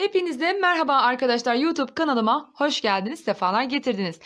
Hepinize merhaba arkadaşlar YouTube kanalıma hoş geldiniz sefalar getirdiniz.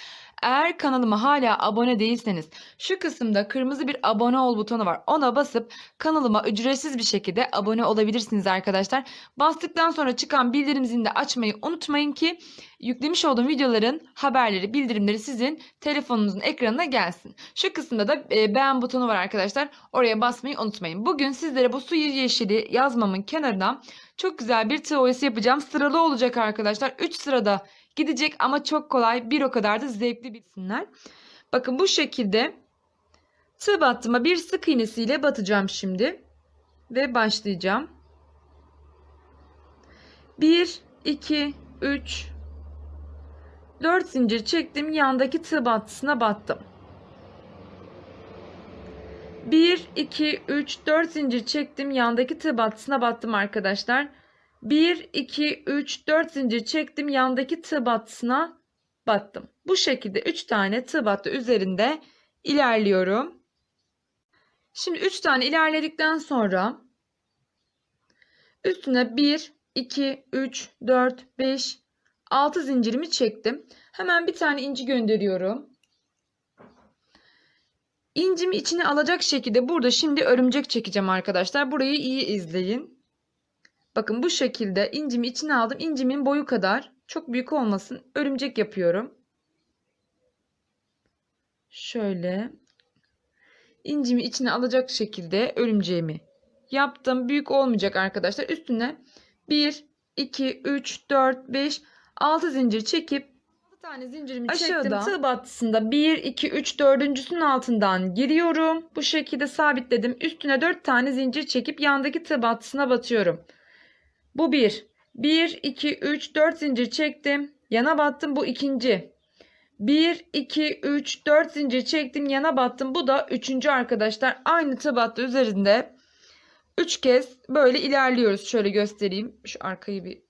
Eğer kanalıma hala abone değilseniz şu kısımda kırmızı bir abone ol butonu var. Ona basıp kanalıma ücretsiz bir şekilde abone olabilirsiniz arkadaşlar. Bastıktan sonra çıkan bildirim zilini de açmayı unutmayın ki yüklemiş olduğum videoların haberleri, bildirimleri sizin telefonunuzun ekranına gelsin. Şu kısımda da e, beğen butonu var arkadaşlar. Oraya basmayı unutmayın. Bugün sizlere bu su yeşili yazmamın kenarına çok güzel bir tığ oyası yapacağım. Sıralı olacak arkadaşlar. 3 sırada gidecek ama çok kolay. Bir o kadar da zevkli bitsinler. Bakın bu şekilde tığ battıma bir sık iğnesiyle batacağım şimdi. Ve başlayacağım. 1, 2, 3, 4 zincir çektim. Yandaki tığ battısına battım. 1, 2, 3, 4 zincir çektim. Yandaki tığ battısına battım arkadaşlar. 1, 2, 3, 4 zincir çektim. Yandaki tığ battısına battım. Bu şekilde 3 tane tığ battı üzerinde ilerliyorum. Şimdi 3 tane ilerledikten sonra üstüne 1, 2, 3, 4, 5, 6 zincirimi çektim. Hemen bir tane inci gönderiyorum. İncimi içine alacak şekilde burada şimdi örümcek çekeceğim arkadaşlar. Burayı iyi izleyin. Bakın bu şekilde incimi içine aldım. İncimin boyu kadar çok büyük olmasın. Örümcek yapıyorum. Şöyle incimi içine alacak şekilde örümceğimi yaptım. Büyük olmayacak arkadaşlar. Üstüne 1, 2, 3, 4, 5, 6 zincir çekip 6 tane zincirimi Aşağıda çektim. Tığ battısında 1, 2, 3, dördüncüsünün altından giriyorum. Bu şekilde sabitledim. Üstüne 4 tane zincir çekip yandaki tığ battısına batıyorum. Bu 1. 1, 2, 3, 4 zincir çektim. Yana battım. Bu ikinci. 1, 2, 3, 4 zincir çektim. Yana battım. Bu da üçüncü arkadaşlar. Aynı tığ battı üzerinde 3 kez böyle ilerliyoruz. Şöyle göstereyim. Şu arkayı bir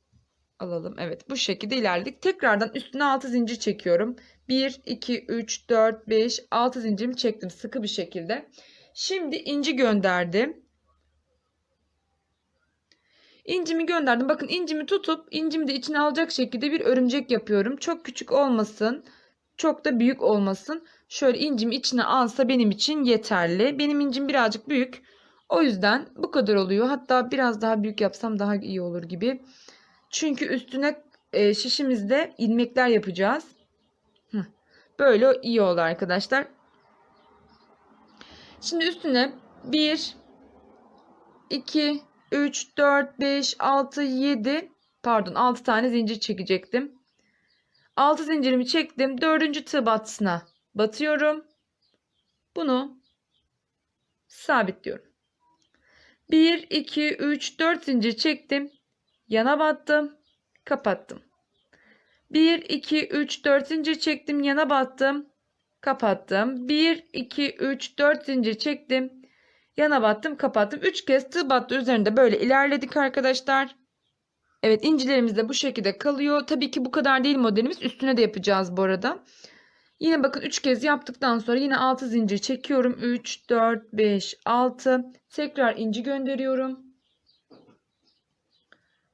alalım. Evet bu şekilde ilerledik. Tekrardan üstüne 6 zincir çekiyorum. 1, 2, 3, 4, 5, 6 zincirimi çektim sıkı bir şekilde. Şimdi inci gönderdim. İncimi gönderdim. Bakın incimi tutup incimi de içine alacak şekilde bir örümcek yapıyorum. Çok küçük olmasın. Çok da büyük olmasın. Şöyle incimi içine alsa benim için yeterli. Benim incim birazcık büyük. O yüzden bu kadar oluyor. Hatta biraz daha büyük yapsam daha iyi olur gibi. Çünkü üstüne e, şişimizde ilmekler yapacağız. Böyle iyi oldu arkadaşlar. Şimdi üstüne 1 2 3 4 5 6 7 pardon 6 tane zincir çekecektim. 6 zincirimi çektim. 4. tığ battısına batıyorum. Bunu sabitliyorum. 1 2 3 4 zincir çektim. Yana battım. Kapattım. 1, 2, 3, 4 zincir çektim. Yana battım. Kapattım. 1, 2, 3, 4 zincir çektim. Yana battım. Kapattım. 3 kez tığ battı üzerinde böyle ilerledik arkadaşlar. Evet incilerimiz de bu şekilde kalıyor. Tabii ki bu kadar değil modelimiz. Üstüne de yapacağız bu arada. Yine bakın 3 kez yaptıktan sonra yine 6 zincir çekiyorum. 3, 4, 5, 6. Tekrar inci gönderiyorum.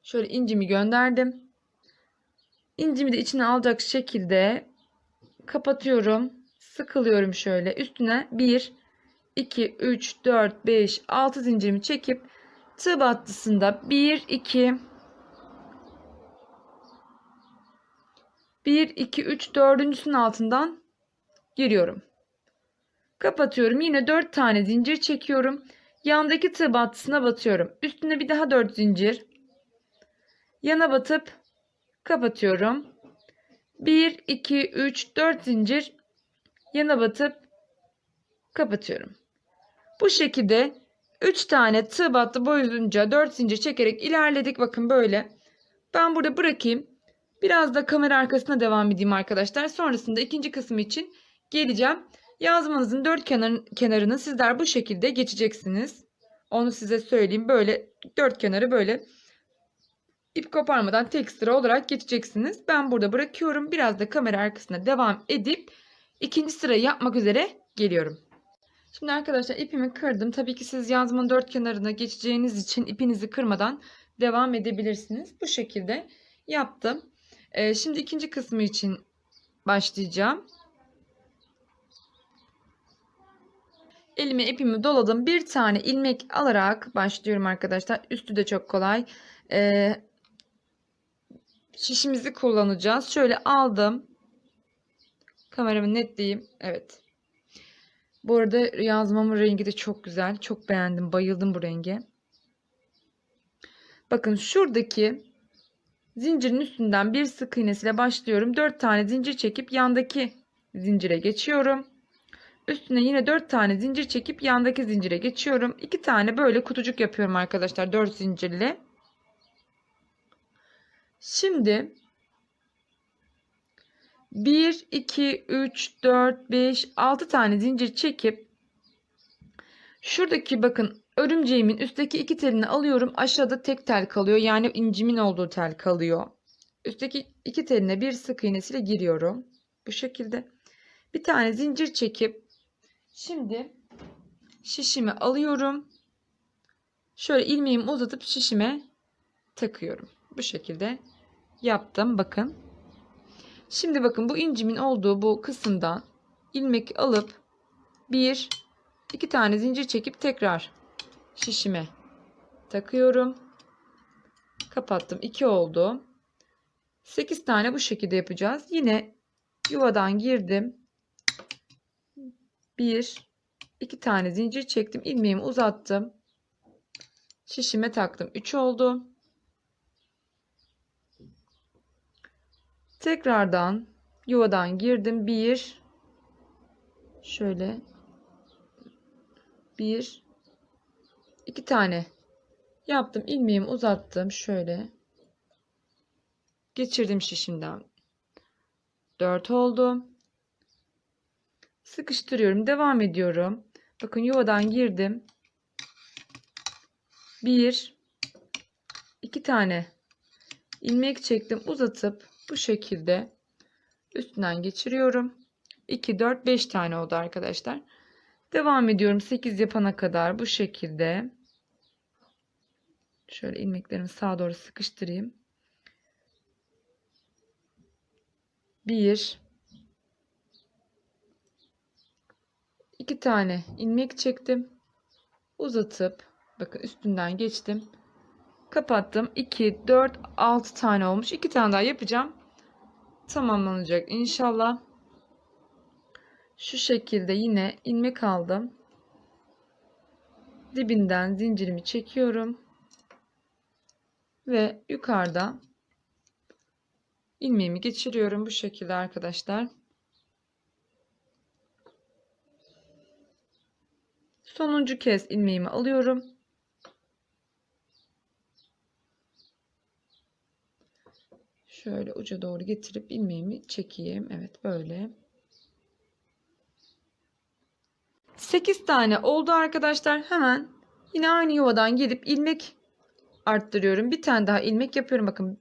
Şöyle incimi gönderdim. İncimi de içine alacak şekilde kapatıyorum. Sıkılıyorum şöyle. Üstüne 1, 2, 3, 4, 5, 6 zincirimi çekip tığ battısında 1, 2, 1, 2, 3, dördüncüsünün altından giriyorum. Kapatıyorum. Yine 4 tane zincir çekiyorum. Yandaki tığ battısına batıyorum. Üstüne bir daha 4 zincir. Yana batıp kapatıyorum. 1 2 3 4 zincir yana batıp kapatıyorum. Bu şekilde 3 tane tığ battı boyunca 4 zincir çekerek ilerledik. Bakın böyle. Ben burada bırakayım. Biraz da kamera arkasına devam edeyim arkadaşlar. Sonrasında ikinci kısım için geleceğim. Yazmanızın dört kenar, kenarını sizler bu şekilde geçeceksiniz. Onu size söyleyeyim. Böyle dört kenarı böyle ip koparmadan tek sıra olarak geçeceksiniz. Ben burada bırakıyorum. Biraz da kamera arkasına devam edip ikinci sırayı yapmak üzere geliyorum. Şimdi arkadaşlar ipimi kırdım. Tabii ki siz yazmanın dört kenarına geçeceğiniz için ipinizi kırmadan devam edebilirsiniz. Bu şekilde yaptım. Ee, şimdi ikinci kısmı için başlayacağım. Elime ipimi doladım. Bir tane ilmek alarak başlıyorum arkadaşlar. Üstü de çok kolay. Ee, şişimizi kullanacağız. Şöyle aldım. Kameramı netleyeyim. Evet. Bu arada yazmamın rengi de çok güzel. Çok beğendim. Bayıldım bu renge. Bakın şuradaki zincirin üstünden bir sık iğnesiyle başlıyorum. 4 tane zincir çekip yandaki zincire geçiyorum. Üstüne yine 4 tane zincir çekip yandaki zincire geçiyorum. 2 tane böyle kutucuk yapıyorum arkadaşlar 4 zincirli. Şimdi 1, 2, 3, 4, 5, 6 tane zincir çekip şuradaki bakın örümceğimin üstteki iki telini alıyorum. Aşağıda tek tel kalıyor. Yani incimin olduğu tel kalıyor. Üstteki iki teline bir sık iğnesiyle giriyorum. Bu şekilde. Bir tane zincir çekip şimdi şişimi alıyorum. Şöyle ilmeğimi uzatıp şişime takıyorum. Bu şekilde yaptım. Bakın. Şimdi bakın bu incimin olduğu bu kısımdan ilmek alıp bir iki tane zincir çekip tekrar şişime takıyorum. Kapattım. 2 oldu. 8 tane bu şekilde yapacağız. Yine yuvadan girdim. 1 2 tane zincir çektim. ilmeğimi uzattım. Şişime taktım. 3 oldu. Tekrardan yuvadan girdim. 1 şöyle 1 2 tane yaptım. ilmeğimi uzattım. Şöyle geçirdim şişimden. 4 oldu. Sıkıştırıyorum. Devam ediyorum. Bakın yuvadan girdim. 1 2 tane ilmek çektim. Uzatıp bu şekilde üstünden geçiriyorum. 2 4 5 tane oldu arkadaşlar. Devam ediyorum 8 yapana kadar bu şekilde. Şöyle ilmeklerimi sağa doğru sıkıştırayım. 1 2 tane ilmek çektim. Uzatıp bakın üstünden geçtim. Kapattım. 2 4 6 tane olmuş. 2 tane daha yapacağım. Tamamlanacak inşallah. Şu şekilde yine ilmek aldım. Dibinden zincirimi çekiyorum. Ve yukarıda ilmeğimi geçiriyorum bu şekilde arkadaşlar. Sonuncu kez ilmeğimi alıyorum. Şöyle uca doğru getirip ilmeğimi çekeyim. Evet böyle. 8 tane oldu arkadaşlar. Hemen yine aynı yuvadan gelip ilmek arttırıyorum. Bir tane daha ilmek yapıyorum. Bakın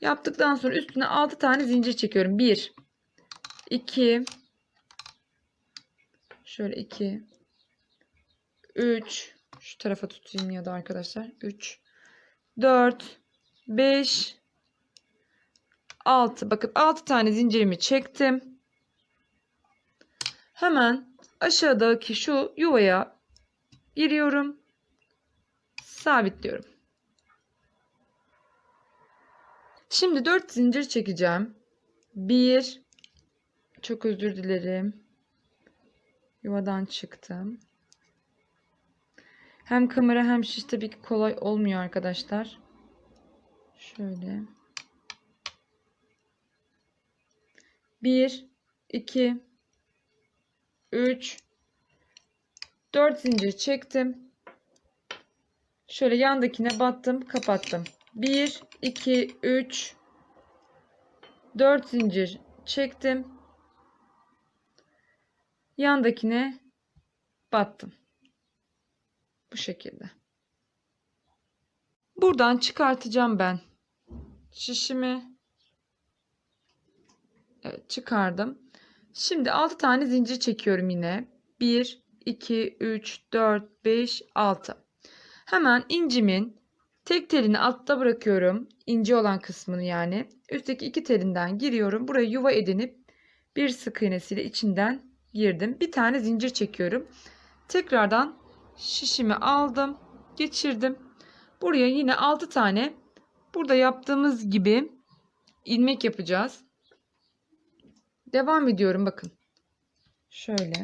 yaptıktan sonra üstüne 6 tane zincir çekiyorum. 1 2 şöyle 2 3 şu tarafa tutayım ya da arkadaşlar 3 4 5 6 bakın 6 tane zincirimi çektim. Hemen aşağıdaki şu yuvaya giriyorum. Sabitliyorum. Şimdi 4 zincir çekeceğim. 1 Çok özür dilerim. Yuvadan çıktım. Hem kamera hem şiş tabii ki kolay olmuyor arkadaşlar. Şöyle. 1 2 3 4 zincir çektim. Şöyle yandakine battım, kapattım. 1 2 3 4 zincir çektim. Yandakine battım. Bu şekilde. Buradan çıkartacağım ben şişimi. Çıkardım. Şimdi 6 tane zincir çekiyorum yine. 1, 2, 3, 4, 5, 6. Hemen incimin Tek telini altta bırakıyorum. ince olan kısmını yani. Üstteki iki telinden giriyorum. Buraya yuva edinip bir sık iğnesiyle içinden girdim. Bir tane zincir çekiyorum. Tekrardan şişimi aldım. Geçirdim. Buraya yine 6 tane burada yaptığımız gibi ilmek yapacağız. Devam ediyorum bakın. Şöyle.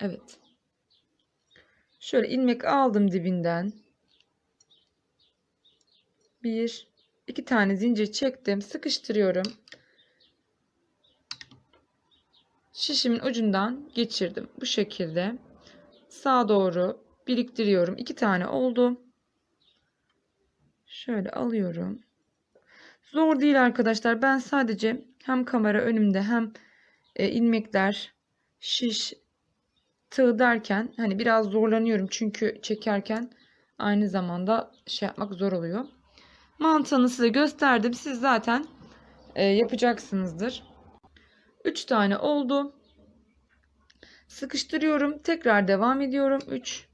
Evet. Şöyle ilmek aldım dibinden. Bir, iki tane zincir çektim. Sıkıştırıyorum. Şişimin ucundan geçirdim. Bu şekilde sağa doğru biriktiriyorum. İki tane oldu. Şöyle alıyorum. Zor değil arkadaşlar. Ben sadece hem kamera önümde hem e, ilmekler, şiş, tığ derken hani biraz zorlanıyorum. Çünkü çekerken aynı zamanda şey yapmak zor oluyor. Mantığını size gösterdim. Siz zaten e, yapacaksınızdır. 3 tane oldu. Sıkıştırıyorum. Tekrar devam ediyorum. 3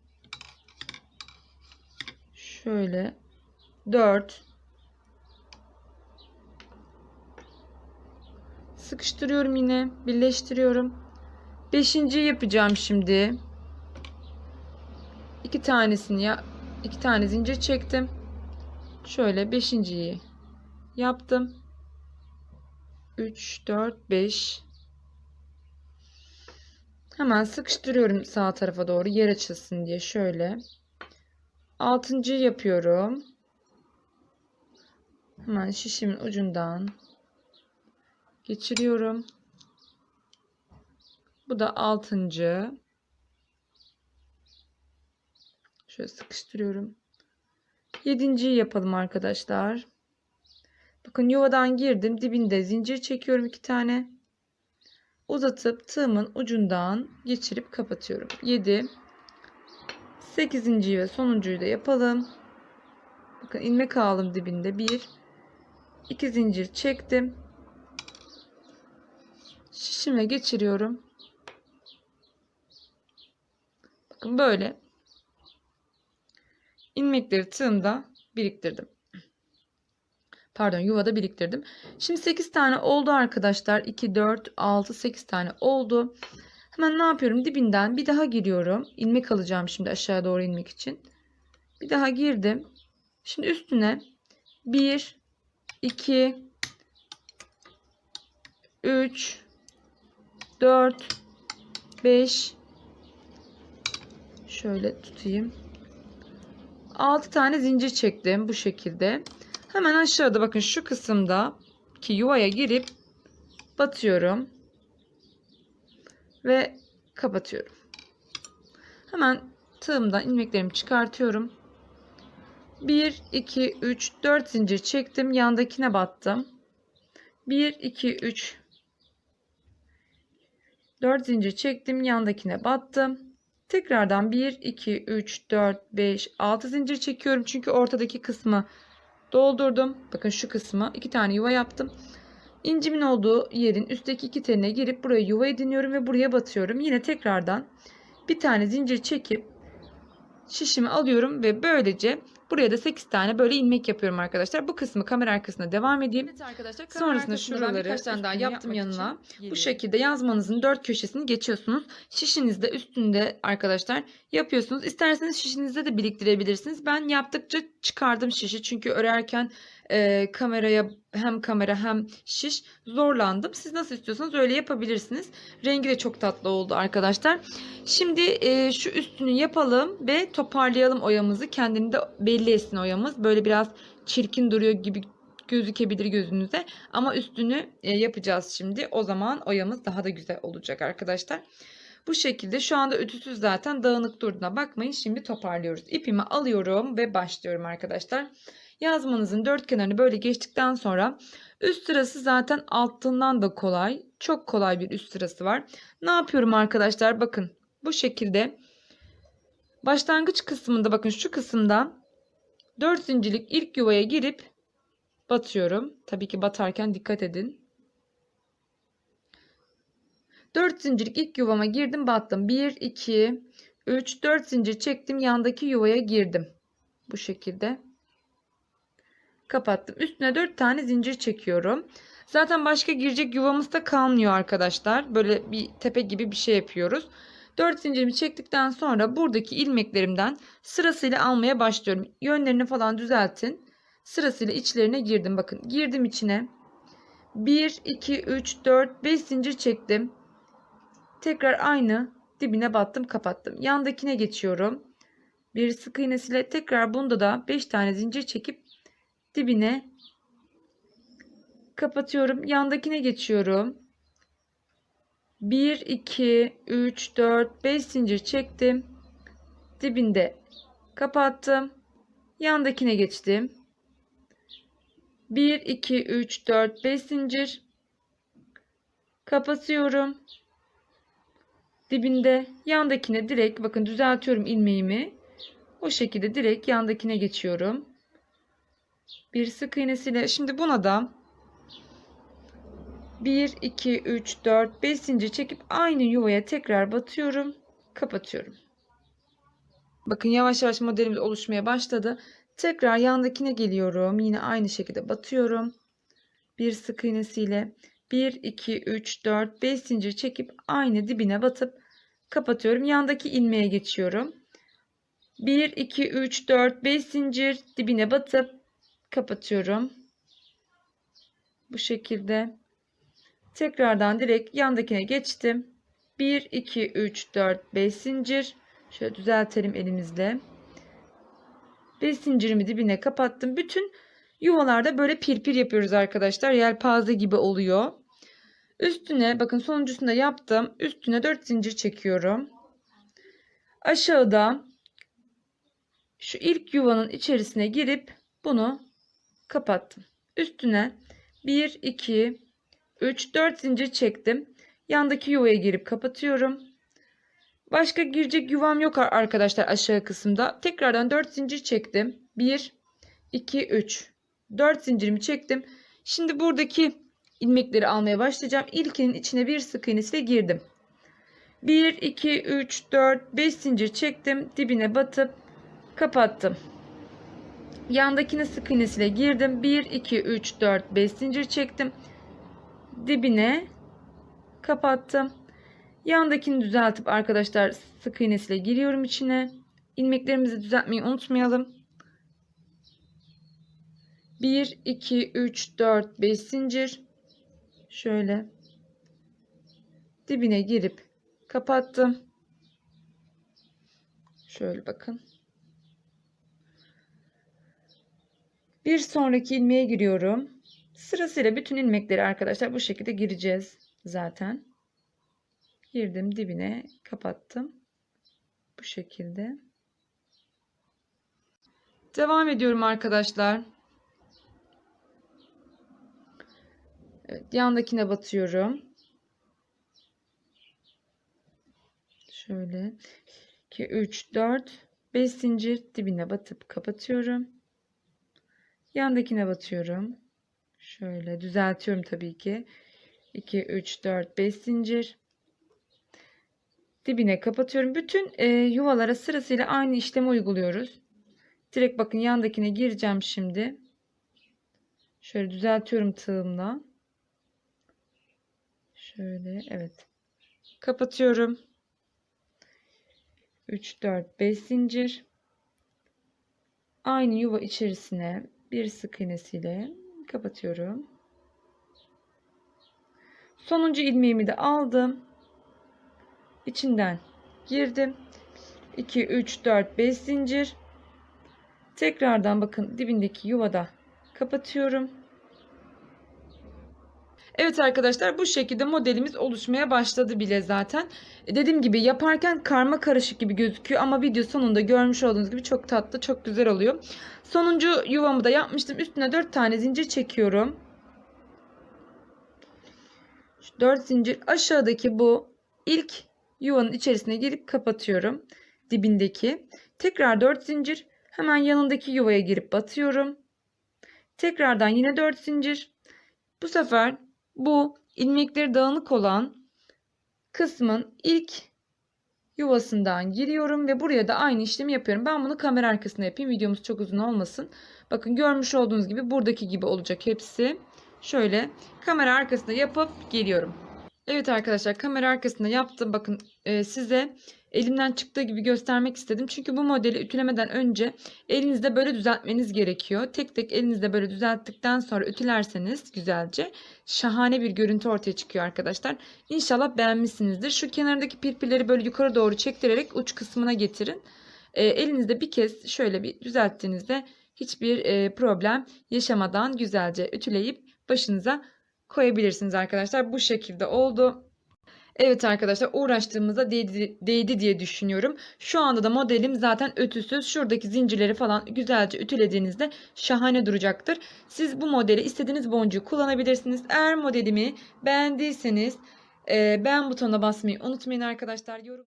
Şöyle 4 Sıkıştırıyorum yine. Birleştiriyorum. Beşinci yapacağım şimdi. İki tanesini ya iki tane zincir çektim. Şöyle beşinciyi yaptım. 3 4 5 Hemen sıkıştırıyorum sağ tarafa doğru yer açılsın diye şöyle. Altıncı yapıyorum. Hemen şişimin ucundan geçiriyorum. Bu da altıncı. Şöyle sıkıştırıyorum. Yedinciyi yapalım arkadaşlar. Bakın yuvadan girdim. Dibinde zincir çekiyorum iki tane. Uzatıp tığımın ucundan geçirip kapatıyorum. 7 8. ve sonuncuyu da yapalım. Bakın ilmek aldım dibinde. 1 2 zincir çektim. Şişime geçiriyorum. Bakın böyle ilmekleri tığımda biriktirdim. Pardon yuvada biriktirdim. Şimdi 8 tane oldu arkadaşlar. 2, 4, 6, 8 tane oldu. Hemen ne yapıyorum? Dibinden bir daha giriyorum. İlmek alacağım şimdi aşağı doğru inmek için. Bir daha girdim. Şimdi üstüne 1, 2, 3, 4, 5, şöyle tutayım. 6 tane zincir çektim bu şekilde. Hemen aşağıda bakın şu kısımda ki yuvaya girip batıyorum ve kapatıyorum. Hemen tığımdan ilmeklerimi çıkartıyorum. 1 2 3 4 zincir çektim. Yandakine battım. 1 2 3 4 zincir çektim. Yandakine battım. Tekrardan 1 2 3 4 5 6 zincir çekiyorum. Çünkü ortadaki kısmı doldurdum. Bakın şu kısmı iki tane yuva yaptım. İncimin olduğu yerin üstteki iki teline girip buraya yuva ediniyorum ve buraya batıyorum. Yine tekrardan bir tane zincir çekip şişimi alıyorum ve böylece buraya da 8 tane böyle ilmek yapıyorum arkadaşlar. Bu kısmı kamera arkasına devam edeyim. Evet arkadaşlar. Sonrasında şuraları birkaç tane daha yaptım yanına. Bu şekilde yazmanızın dört köşesini geçiyorsunuz. Şişinizde üstünde arkadaşlar yapıyorsunuz. İsterseniz şişinizde de biriktirebilirsiniz. Ben yaptıkça çıkardım şişi. Çünkü örerken e, kameraya hem kamera hem şiş zorlandım. Siz nasıl istiyorsanız öyle yapabilirsiniz. Rengi de çok tatlı oldu arkadaşlar. Şimdi e, şu üstünü yapalım ve toparlayalım oyamızı. Kendini de belli etsin oyamız. Böyle biraz çirkin duruyor gibi gözükebilir gözünüze. Ama üstünü e, yapacağız şimdi. O zaman oyamız daha da güzel olacak arkadaşlar. Bu şekilde şu anda ütüsüz zaten dağınık durduğuna bakmayın. Şimdi toparlıyoruz. İpimi alıyorum ve başlıyorum arkadaşlar. Yazmanızın dört kenarını böyle geçtikten sonra üst sırası zaten altından da kolay. Çok kolay bir üst sırası var. Ne yapıyorum arkadaşlar? Bakın bu şekilde başlangıç kısmında bakın şu kısımda 4 zincirlik ilk yuvaya girip batıyorum. Tabii ki batarken dikkat edin. 4 zincirlik ilk yuvama girdim battım. 1 2 3, 4 zincir çektim. Yandaki yuvaya girdim. Bu şekilde. Kapattım. Üstüne 4 tane zincir çekiyorum. Zaten başka girecek yuvamız da kalmıyor arkadaşlar. Böyle bir tepe gibi bir şey yapıyoruz. 4 zincirimi çektikten sonra buradaki ilmeklerimden sırasıyla almaya başlıyorum. Yönlerini falan düzeltin. Sırasıyla içlerine girdim. Bakın girdim içine. 1, 2, 3, 4, 5 zincir çektim. Tekrar aynı dibine battım kapattım. Yandakine geçiyorum. Bir sık iğnesiyle tekrar bunda da 5 tane zincir çekip dibine kapatıyorum. Yandakine geçiyorum. 1, 2, 3, 4, 5 zincir çektim. Dibinde kapattım. Yandakine geçtim. 1, 2, 3, 4, 5 zincir. Kapatıyorum. Dibinde yandakine direkt bakın düzeltiyorum ilmeğimi. O şekilde direkt yandakine geçiyorum. Bir sık iğnesiyle şimdi buna da 1, 2, 3, 4, 5 zincir çekip aynı yuvaya tekrar batıyorum. Kapatıyorum. Bakın yavaş yavaş modelimiz oluşmaya başladı. Tekrar yandakine geliyorum. Yine aynı şekilde batıyorum. Bir sık iğnesiyle 1, 2, 3, 4, 5 zincir çekip aynı dibine batıp kapatıyorum. Yandaki ilmeğe geçiyorum. 1, 2, 3, 4, 5 zincir dibine batıp kapatıyorum. Bu şekilde. Tekrardan direkt yandakine geçtim. 1, 2, 3, 4, 5 zincir. Şöyle düzeltelim elimizle. 5 zincirimi dibine kapattım. Bütün yuvalarda böyle pirpir yapıyoruz arkadaşlar. Yelpaze gibi oluyor. Üstüne bakın sonuncusunu da yaptım. Üstüne 4 zincir çekiyorum. Aşağıda şu ilk yuvanın içerisine girip bunu kapattım. Üstüne 1, 2, 3, 4 zincir çektim. Yandaki yuvaya girip kapatıyorum. Başka girecek yuvam yok arkadaşlar aşağı kısımda. Tekrardan 4 zincir çektim. 1, 2, 3. 4 zincirimi çektim. Şimdi buradaki ilmekleri almaya başlayacağım. İlkinin içine bir sık iğnesiyle girdim. 1, 2, 3, 4, 5 zincir çektim. Dibine batıp kapattım. Yandakine sık iğnesiyle girdim. 1, 2, 3, 4, 5 zincir çektim. Dibine kapattım. Yandakini düzeltip arkadaşlar sık iğnesiyle giriyorum içine. İlmeklerimizi düzeltmeyi unutmayalım. 1, 2, 3, 4, 5 zincir. Şöyle. Dibine girip kapattım. Şöyle bakın. Bir sonraki ilmeğe giriyorum. Sırasıyla bütün ilmekleri arkadaşlar bu şekilde gireceğiz zaten. Girdim dibine kapattım. Bu şekilde. Devam ediyorum arkadaşlar. Evet, yandakine batıyorum. Şöyle 2 3 4 5 zincir dibine batıp kapatıyorum. Yandakine batıyorum. Şöyle düzeltiyorum tabii ki. 2 3 4 5 zincir dibine kapatıyorum. Bütün e, yuvalara sırasıyla aynı işlemi uyguluyoruz. Direkt bakın yandakine gireceğim şimdi. Şöyle düzeltiyorum tığımla. Şöyle evet. Kapatıyorum. 3 4 5 zincir. Aynı yuva içerisine bir sık iğnesiyle kapatıyorum. Sonuncu ilmeğimi de aldım. İçinden girdim. 2 3 4 5 zincir. Tekrardan bakın dibindeki yuvada kapatıyorum. Evet arkadaşlar bu şekilde modelimiz oluşmaya başladı bile zaten. E, dediğim gibi yaparken karma karışık gibi gözüküyor ama video sonunda görmüş olduğunuz gibi çok tatlı çok güzel oluyor. Sonuncu yuvamı da yapmıştım. Üstüne 4 tane zincir çekiyorum. 4 zincir aşağıdaki bu ilk yuvanın içerisine girip kapatıyorum. Dibindeki. Tekrar 4 zincir hemen yanındaki yuvaya girip batıyorum. Tekrardan yine 4 zincir. Bu sefer bu ilmekleri dağınık olan kısmın ilk yuvasından giriyorum ve buraya da aynı işlemi yapıyorum. Ben bunu kamera arkasında yapayım. Videomuz çok uzun olmasın. Bakın görmüş olduğunuz gibi buradaki gibi olacak hepsi. Şöyle kamera arkasında yapıp geliyorum. Evet arkadaşlar kamera arkasında yaptım. Bakın e, size elimden çıktığı gibi göstermek istedim. Çünkü bu modeli ütülemeden önce elinizde böyle düzeltmeniz gerekiyor. Tek tek elinizde böyle düzelttikten sonra ütülerseniz güzelce şahane bir görüntü ortaya çıkıyor arkadaşlar. İnşallah beğenmişsinizdir. Şu kenardaki pirpirleri böyle yukarı doğru çektirerek uç kısmına getirin. E, elinizde bir kez şöyle bir düzelttiğinizde hiçbir e, problem yaşamadan güzelce ütüleyip başınıza koyabilirsiniz arkadaşlar. Bu şekilde oldu. Evet arkadaşlar uğraştığımızda değdi, değdi diye düşünüyorum. Şu anda da modelim zaten ütüsüz. Şuradaki zincirleri falan güzelce ütülediğinizde şahane duracaktır. Siz bu modeli istediğiniz boncuğu kullanabilirsiniz. Eğer modelimi beğendiyseniz e, beğen butonuna basmayı unutmayın arkadaşlar. Yorum